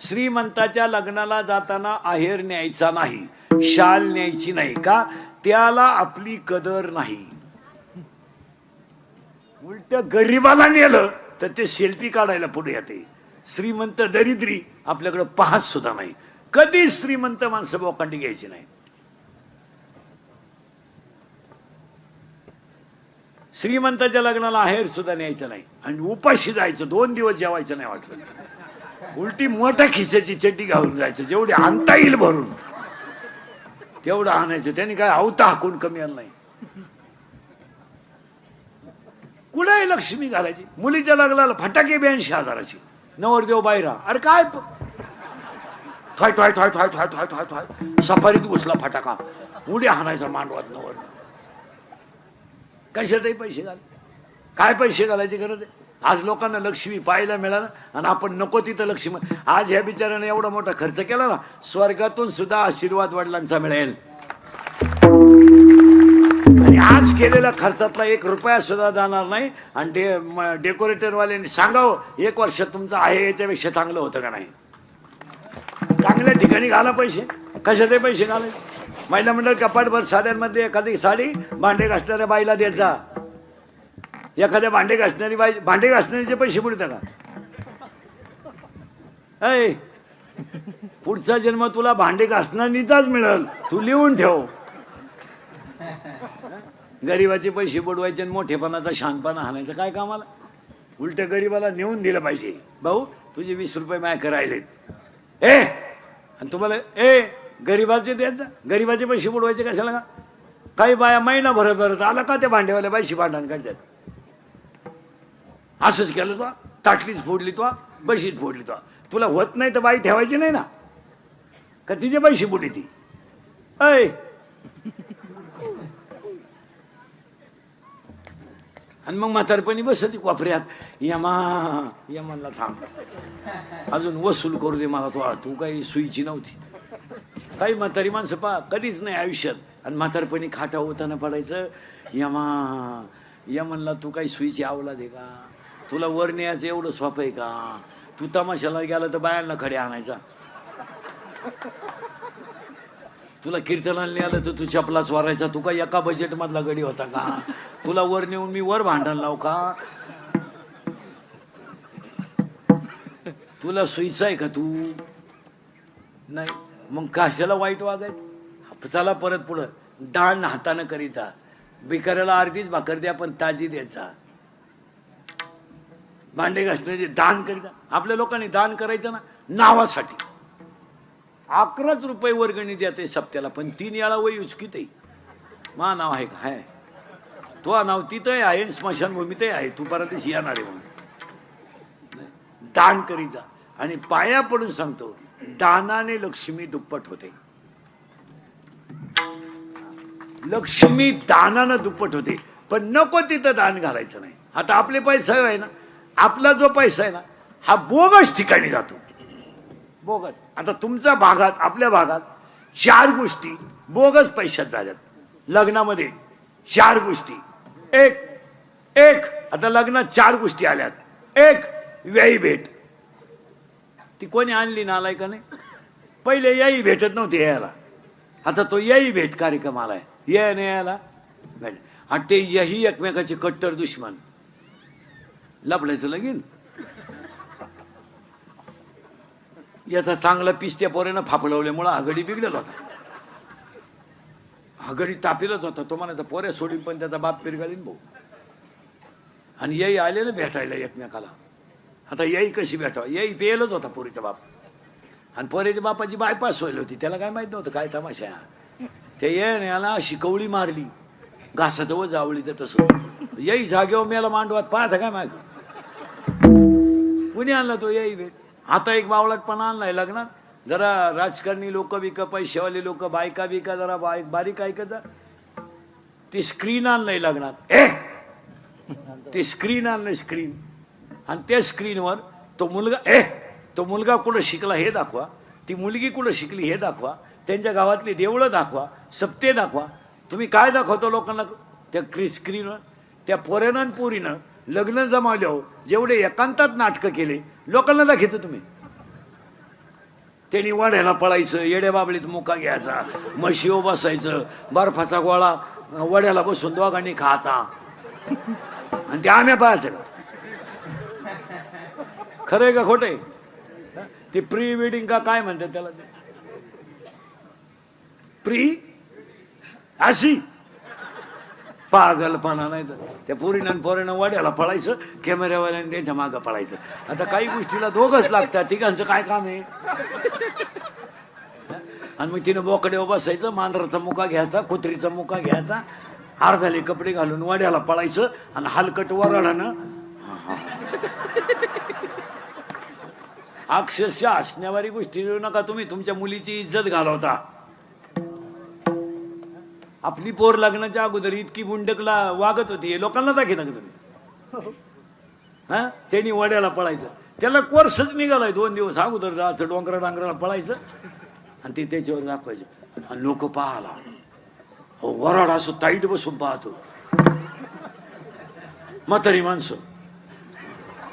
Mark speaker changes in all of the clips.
Speaker 1: श्रीमंताच्या लग्नाला जाताना आहेर न्यायचा नाही शाल न्यायची नाही का? त्याला आपली कदर नाही. उलट गरीबाला नेलं तर ते सेल्फी काढायला पुढे येते. श्रीमंत दरिद्री आपल्याकडे पाहत सुद्धा नाही. कधी श्रीमंत माणसं बोकांडी घ्यायची नाही श्रीमंताच्या लग्नाला आहेर सुद्धा न्यायचं नाही. आणि उपाशी जायचं दोन दिवस जेवायचं नाही वाटलं. उलटी मोठ्या खिशाची चड्डी घालून जायचं जेवढी आणता येईल भरून. तेवढं आणायचं. त्यांनी काय अवता हाकून कमी आलं नाही. कुठे लक्ष्मी घालायची. मुलीच्या लागला फटाके ब्याऐंशी हजाराची. नवरदेव बायरा अरे काय थॉय थॉय थॉय थॉय थॉय थॉय थॉय थॉय. सफारीत घुसला फटाका. उडी हाणायचा मांडवात नवर कशातही पैसे घाल. काय पैसे घालायची गरज आहे? आज लोकांना लक्ष्मी पाहायला मिळालं आणि आपण नको तिथं लक्ष्मी आज ह्या बिचाराने एवढा मोठा खर्च केला ना स्वर्गातून सुद्धा आशीर्वाद वडिलांचा मिळेल. आणि आज केलेल्या खर्चातला एक रुपया सुद्धा जाणार नाही आणि डे डेकोरेटरवाल्यांनी सांगावं एक वर्ष तुमचं आहे याच्यापेक्षा चांगलं होतं का नाही? चांगल्या ठिकाणी घाला पैसे. कशाचे पैसे घालायचे? महिला मंडळ कपाटभर साड्यांमध्ये एखादी साडी भांडे घासणाऱ्या बाईला देत जा. एखाद्या भांडे घासणारी बाई भांडे घासणारीचे पैसे बुडतात का ऐ पुढचा जन्म तुला भांडे घासणारीचाच मिळेल. तू लिहून ठेव. गरीबाचे पैसे बुडवायचे आणि मोठेपणाचा शानपणा हाणायचं काय कामाला? उलट गरीबाला नेऊन दिलं पाहिजे. भाऊ तुझे वीस रुपये माय करायलेत ए आणि तुम्हाला ए गरीबाचे देत गरीबाचे पैसे बुडवायचे कशाला? का काही बाया महिना भरत भरत आला का त्या भांडेवाल्या बाईशी भांडण काढतात असंच केलं तो ताटलीच फोडली तो बैशीच फोडली तो. तुला होत नाही तर बाई ठेवायची नाही ना. का तिचे बैशी बुडी ती? ऐ! आणि मग म्हातारपणी बसती कोपऱ्यात. यमा यमानला थांब. अजून वसूल करू दे मला तो. तू काही सुईची नव्हती. काही म्हातारी माणसं पा कधीच नाही आयुष्यात. आणि म्हातारपणी खाटा होताना पडायचं. यमा यमनला तू काही सुईची आवला दे का? तुला वर न्यायचं एवढं सोपं आहे का? तू तमाशाला गेला तर बायांना खडे आणायचा. तुला कीर्तनाला नेलं तर तू चपला चोरायचा. तू का एका बजेट मधला गडी होता का? तुला वर नेऊन मी वर भांडण लाव का? तुला सुईचा आहे का तू? नाही. मग कशाला वाईट वागायत चला परत पुढं. दान हातानं करीता. बिकाऱ्याला अर्धीच भाकर द्या पण ताजी द्यायचा. भांडे घासण्याचे दान करीता आपल्या लोकांनी दान करायचं ना नावासाठी. अकराच रुपये वर्गणी द्या ते सप्त्याला पण तीन याला वय उचकीत आहे मा नाव आहे का? आहे तो नाव तिथंही आहे स्मशानभूमीतही आहे. तू परदेशी येणार आहे म्हणून. दान करीचा आणि पाया पडून सांगतो दानाने लक्ष्मी दुप्पट होते. लक्ष्मी दानानं दुप्पट होते पण नको तिथं दान घालायचं नाही. आता आपले पैसे आहे ना आपला जो पैसा आहे ना हा बोगस ठिकाणी जातो. बोगस. आता तुमच्या भागात आपल्या भागात चार गोष्टी बोगस पैशात झाल्यात. लग्नामध्ये चार गोष्टी. एक एक आता लग्नात चार गोष्टी आल्यात. एक व्ययी भेट. ती कोणी आणली नालाय का नाही? पहिले याही भेटत नव्हती यायला. आता तो याही भेट कार्यक्रम आलाय. ये नाही यायला भेट. आणि ते यही एकमेकाचे कट्टर दुश्मन. लपलायचं लगीन. याचा चांगला पिस्त्या पोरेनं फापलवल्यामुळं आघाडी बिघडल होता. आघाडी तापीलच होता. तो म्हणायचा पोऱ्या सोडीन पण त्याचा बाप पिरगाळीन भाऊ. आणि येई आले ना भेटायला एकमेकाला. आता येई कशी भेटावं? येई पेलच होता पोरीचा बाप. आणि पोऱ्याच्या बापाची बायपास व्हायला होती. त्याला काय माहीत नव्हतं काय तमाशा. ते ये याला शिकवली मारली. घासाजवळ जावळी तर तसं. येई जागेवर मेला मांडवात पाहता काय माहिती? कुणी आणला तो? याई भेट आता एक बावळात पण आणलाय लग्नात. जरा राजकारणी लोक बिक पैसेवाले लोक बायका बिका जरा बाय बारीक ऐकत जा ती स्क्रीन आणलंय लग्नात. ए! ते स्क्रीन आणलंय स्क्रीन आणि त्या स्क्रीनवर तो मुलगा ए! तो मुलगा कुठं शिकला हे दाखवा. ती मुलगी कुठं शिकली हे दाखवा. त्यांच्या गावातली देवळं दाखवा. सप्ते दाखवा. तुम्ही काय दाखवतो लोकांना? त्या क्री स्क्रीनवर त्या पोऱ्यानं पोरीनं लग्न जमावल्यावर हो. जेवढे एकांतात नाटकं केले लोकांना दाखवतो तुम्ही. त्यांनी वड्याला पळायचं येड्या बाबळीत मुका घ्यायचा म्हशीओ बसायचं बर्फाचा गोळा वड्याला बसून दोघांनी खाता. आणि ते आम्या पाहायचं. का खरंय का खोटंय? ते प्री वेडिंग का काय म्हणतात त्याला ते? प्री? अशी? पागलपणा नाही तर त्या पोरीनं पोरीनं वाड्याला पळायचं कॅमेऱ्यावाल्याने त्यांच्या मागं पळायचं. आता काही गोष्टीला दोघंच लागतात तिघांचं काय काम आहे? आणि मग तिनं बोकडे बसायचं मांजराचा मुका घ्यायचा कुत्रीचा मुका घ्यायचा अर्धाले कपडे घालून वाड्याला पळायचं आणि हलकट वरडानं अक्षरशः असण्यावारी गोष्टी देऊ नका तुम्ही तुमच्या मुलीची इज्जत घालवता. आपली पोर लग्नाच्या अगोदर इतकी बुंडकला वागत होती हे लोकांना दाखी का तुम्ही? हा? त्यांनी वड्याला पळायचं. त्याला कोर्सच निघालाय दोन दिवस अगोदर जायचं डोंगरा डांगराला पळायचं. आणि ते त्याच्यावर दाखवायचं. आणि लोक पाहाला हो वराड असं ताईट बसून पाहतो. म्हातारी माणसं.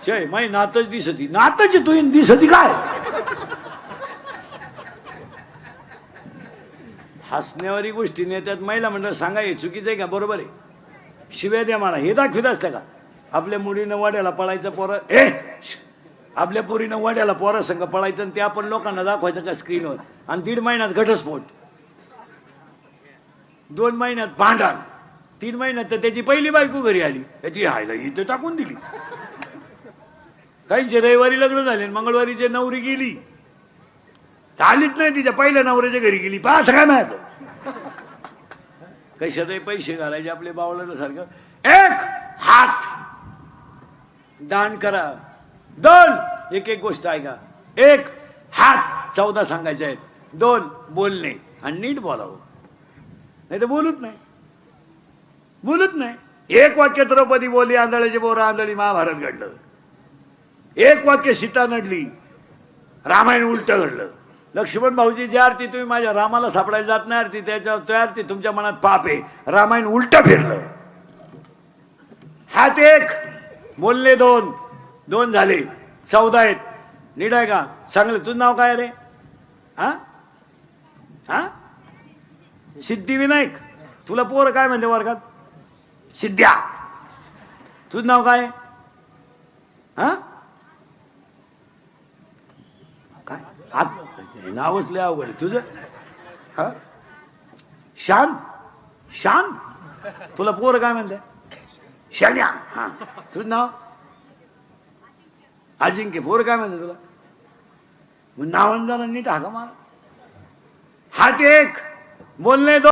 Speaker 1: जय माई नातच दिसती. नातच तू दिसती काय? हसण्यावरी गोष्टी नेत्यात. महिला मंडळ सांगा हे चुकीचं आहे का? बरोबर आहे. शिव्या द्या मला. हे दाखवित असतं का? आपल्या मुलीनं वाड्याला पळायचं पोरं ए आपल्या पोरीनं वाड्याला पोरं संघ पळायचं आणि ते आपण लोकांना दाखवायचं का स्क्रीनवर आणि दीड महिन्यात घटस्फोट. दोन महिन्यात भांडण. तीन महिन्यात तर त्याची पहिली बायको घरी आली. त्याची हायला इथं टाकून दिली. काहींचे रविवारी लग्न झाले आणि मंगळवारीचे नवरी गेली. तर आलीच नाही तिच्या पहिल्या नवऱ्याच्या घरी गेली. पाच काय माहिती? कशातही पैसे घालायचे आपले बावळाला सारखं. एक हात. दान करा. दोन. एक एक गोष्ट ऐका. एक हात चौदा सांगायचे आहेत. दोन बोलणे आणि नीट बोलावं. नाही तर बोलूच नाही. बोलूच नाही. एक वाक्य द्रौपदी बोलली आंधळ्याची बोरं आंधळी महाभारत घडलं. एक वाक्य सीता नडली रामायण उलट घडलं. लक्ष्मण भाऊजीची आरती तुम्ही माझ्या रामाला सापडायला जात नाही आरती त्याच्यावर तो आरती तुमच्या मनात पाप आहे. रामायण उलट फिरलं हात एक बोलले दोन. दोन झाले. चौदा आहेत. नीट आहे का? चांगलं तुझं नाव काय रे? हा? हा? सिद्धिविनायक तुला पोर काय म्हणते वर्गात? सिद्ध्या. तुझं नाव काय? हा काय आत- नावच लय अवघड तुझं? हा? शान शान तुला पोर काय म्हणते? शान्या. हा. तुझं नाव? अजिंक्य. पोर काय म्हणते तुला? मग नावांना नीट हाका मारा. हात एक बोलणे दोन